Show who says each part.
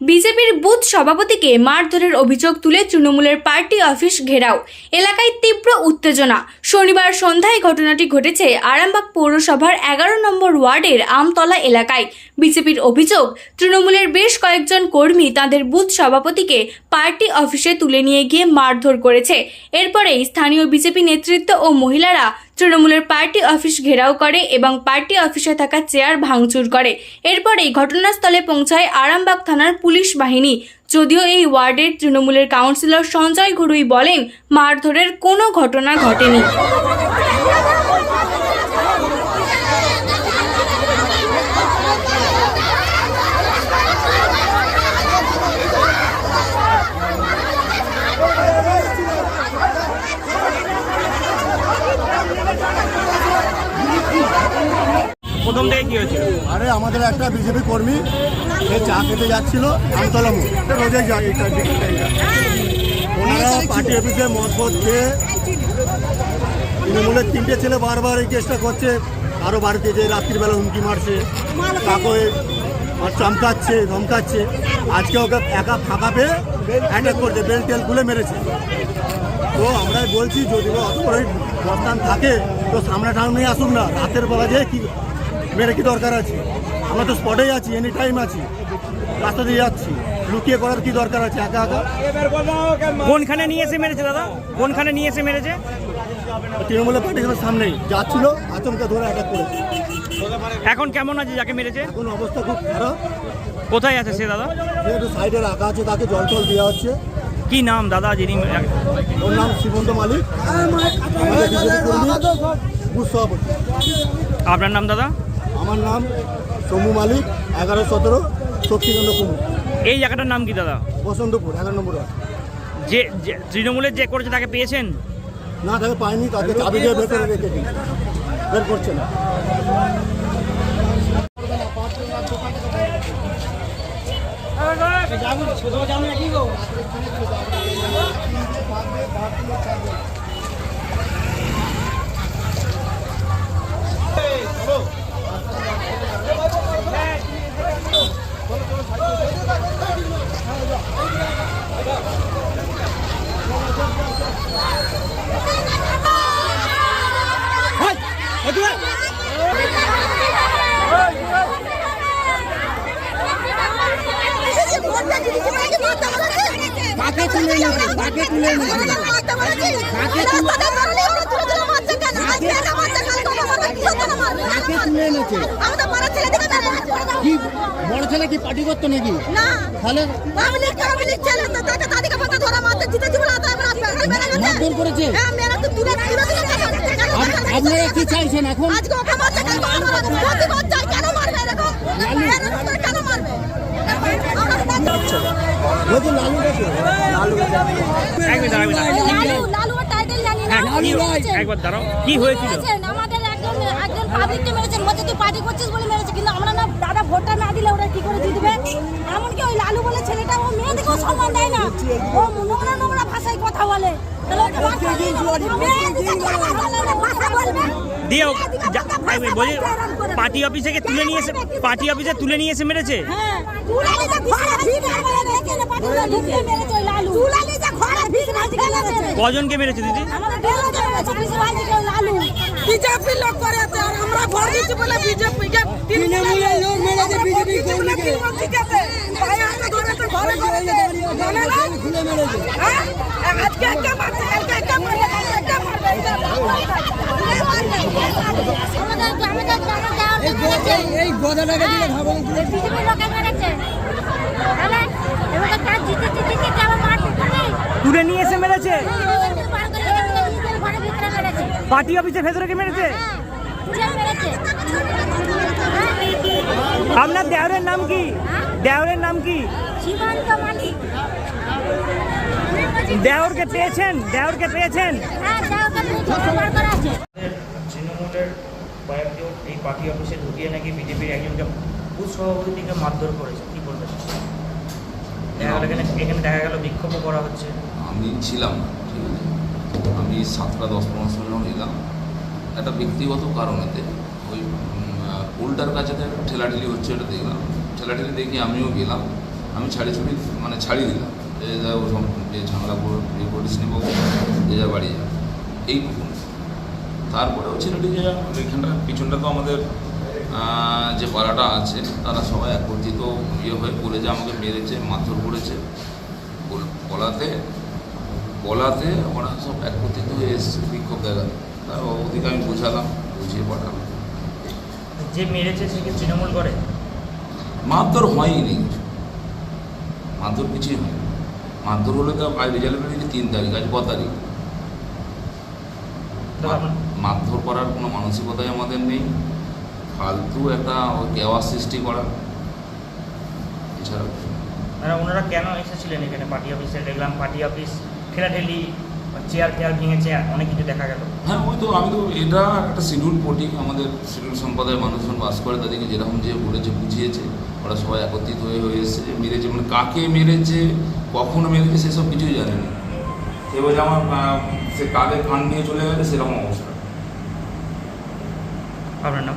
Speaker 1: বিজেপির বুথ সভাপতিকে মারধরের অভিযোগ তুলে তৃণমূলের পার্টি অফিস ঘেরাও। এলাকায় তীব্র উত্তেজনা। শনিবার সন্ধ্যায় ঘটনাটি ঘটেছে আরামবাগ পৌরসভার এগারো নম্বর ওয়ার্ডের আমতলা এলাকায়। বিজেপির অভিযোগ, তৃণমূলের বেশ কয়েকজন কর্মী তাদের বুথ সভাপতিকে পার্টি অফিসে তুলে নিয়ে গিয়ে মারধর করেছে। এরপরেই স্থানীয় বিজেপি নেতৃত্ব ও মহিলারা তৃণমূলের পার্টি অফিস ঘেরাও করে এবং পার্টি অফিসে থাকা চেয়ার ভাঙচুর করে। এরপরেই ঘটনাস্থলে পৌঁছায় আরামবাগ থানার পুলিশ বাহিনী। যদিও এই ওয়ার্ডের তৃণমূলের কাউন্সিলর সঞ্জয় ঘড়ুই বলেন, মারধরের কোনো ঘটনা ঘটেনি।
Speaker 2: প্রথম থেকে কি হয়েছিল?
Speaker 3: আরে, আমাদের একটা বিজেপি কর্মী, সে চা খেতে যাচ্ছিল। ওনারা পার্টি অফিসে মদ ফদ খেয়ে তৃণমূলের তিনটে ছেলে বারবার এই চেষ্টা করছে। আরও বাড়িতে যে রাত্রিবেলা হুমকি মারছে তাকে চমকাচ্ছে, ধমকাচ্ছে। আজকে ওকে একা ফাঁকা পেয়ে অ্যাটাক করছে বেল টেল খুলে মেরেছে। তো আমরা বলছি, যদি অত বস্তান থাকে, তো সামনে টাউনে আসুন না। রাতের বেলা যে কি মেরে কি দরকার আছে? আমরা তো স্পটেই আছি এনি টাইম আছি। রাস্তা দিয়ে যাচ্ছি। লুকিয়ে করার কি দরকার আছে? একা একা?
Speaker 2: কোনখানে নিয়ে এসে মেরেছে দাদা? কোনখানে নিয়ে এসে মেরেছে?
Speaker 3: তৃণমূলের পার্টির সামনেই যাচ্ছিল আচমকা ধরে অ্যাটাক করেছে।
Speaker 2: এখন কেমন আছে যাকে মেরেছে?
Speaker 3: এখন অবস্থা খুব খারাপ।
Speaker 2: কোথায় আছে সে দাদা?
Speaker 3: সে একটু সাইডে রাখা আছে তাকে জল টল দেওয়া হচ্ছে।
Speaker 2: কি নাম দাদা যিনি
Speaker 3: ওর নাম শিবন্ত মালিক। আমাদের বিজেপি কর্মী
Speaker 2: আপনার নাম দাদা?
Speaker 3: আমার নাম সমু মালিক এগারো সতেরো শক্তিকান্ত কুমু।
Speaker 2: এই জায়গাটার নাম কি দাদা?
Speaker 3: বসন্তপুর এগারো নম্বর
Speaker 2: যে যে তৃণমূলের যে করেছে তাকে পেয়েছেন?
Speaker 3: না তাকে পায়নি তাকে চাবি দিয়ে বের করে রেখেছি বের করছে না।
Speaker 4: কাকে তুলে এনেছে কাকে তুলে কাকে তুলে এনেছে কি বড় ছেলে কি পার্টি করতো নাকি? তাহলে? মারধর করেছে? আপনারা কি চাইছেন এখন?
Speaker 5: লালু। লালু। জানি না।
Speaker 2: হ্যাঁ, একবার দাঁড়াও। কি হয়েছিল?
Speaker 5: আমাদের একজন একজন পাবলিককে মেরেছেন বলছে তুই পার্টি করছিস বলে মেরেছে কিন্তু আমরা না দাদা ভোটটা না দিলে ওরা কি করে দিবে এমনকি ওই লালু বলে ছেলেটা ও মেয়েদেরকেও সম্মান দেয় না। ও নোংরা নোংরা ভাষায় কথা বলে।
Speaker 2: পার্টি অফিসে কে তুলে নিয়ে এসে পার্টি অফিসে তুলে নিয়ে এসে মেরেছে?
Speaker 5: হ্যাঁ, ঘরে মেরেছে ঘরে মেরেছে।
Speaker 2: কজনকে মেরেছে দিদি?
Speaker 5: মেরেছে।
Speaker 4: বিজেপি লোক করেছে আর আমরা ভোট দিচ্ছি বলে বিজেপি তৃণমূলের লোক মেরেছে বিজেপি কর্মীকে ভাই আমরা ধরেছে ঘরে ঘরে জানে না? হ্যাঁ? আজকে একটা মারছে কালকে একটা মারবে কালকে একটা মারবে
Speaker 5: তো মেরেছে।
Speaker 4: এই গদাটাকে দিলে ভাবো।
Speaker 5: বিজেপির লোকে মেরেছে। তাহলে এবার কাজ জিতে জিতে জিতে আবার মার দিতে নেই।
Speaker 2: তুলে নিয়ে এসে মেরেছে। পার্টি অফিসের ভেতরে কে মেরেছে। আপনার দেওরের নাম কি দেওরের নাম কি। দেওরকে পেয়েছেন দেওরকে পেয়েছেন।
Speaker 6: তৃণমূলের কয়েকজন এই পার্টি অফিসে ঢুকিয়ে নাকি বিজেপির একজনকে সভাপতিকে মারধর করেছে, কি বলবেন গেল এখানে এখানে দেখা গেল বিক্ষোভও করা হচ্ছে।
Speaker 7: আমি ছিলাম না, ঠিক আছে? আমি সাতটা দশ পনেরো সময় এলাম, একটা ব্যক্তিগত কারণেতে ওই পোলটার কাছে একটা ঠেলাঠেলি হচ্ছে এটা দেখলাম। ঠেলাঠেলি দেখে আমিও গেলাম, আমি ছাড়ি ছুটি মানে ছাড়িয়ে দিলাম। যে যা ও যে ঝামেলা করে করিস নি যে যা বাড়ি যা। এইটুকু তারপরে ও ছেলেটি যে এখানটা পিছনটা তো আমাদের যে পাড়াটা আছে তারা সবাই একত্রিত ইয়ে হয়ে বলে যে আমাকে মেরেছে মারধর করেছে। বল- বলাতে বলাতে ওরা সব একত্রিত হয়ে এসেছে বিক্ষোভ দেখাতে। তার ওদিকে আমি বোঝালাম বুঝিয়ে পাঠালাম।
Speaker 6: যে মেরেছে সে কি তৃণমূল করে?
Speaker 7: মারধর হয়নি। মারধর কিছুই হয়নি। মারধর হলে তো আজ রেজাল্ট বেরিয়েছে তিন তারিখ আজ ক তারিখ? মারধর করার কোনো মানসিকতাই আমাদের নেই। ফালতু একটা কেওয়া সৃষ্টি করা। এছাড়া
Speaker 6: মানে ওনারা কেন এসেছিলেন এখানে? পার্টি অফিসে দেখলাম পার্টি অফিস ঠেলাঠেলি চেয়ার ফেয়ার ভেঙেছে অনেক কিছু দেখা গেল।
Speaker 7: হ্যাঁ ওই তো আমি তো এটা একটা শিডিউল পটি আমাদের শিডিউল সম্প্রদায়ের মানুষজন বাস করে তাদেরকে যেরকম যে বলেছে বুঝিয়েছে। ওরা সবাই একত্রিত হয়ে হয়ে এসেছে মেরেছে মানে কাকে মেরেছে কখন মেরেছে সেসব কিছুই জানে না। বলছে আমার সে কাদের কান নিয়ে চলে গেছে সেরকম অবস্থা।
Speaker 6: আপনার নাম?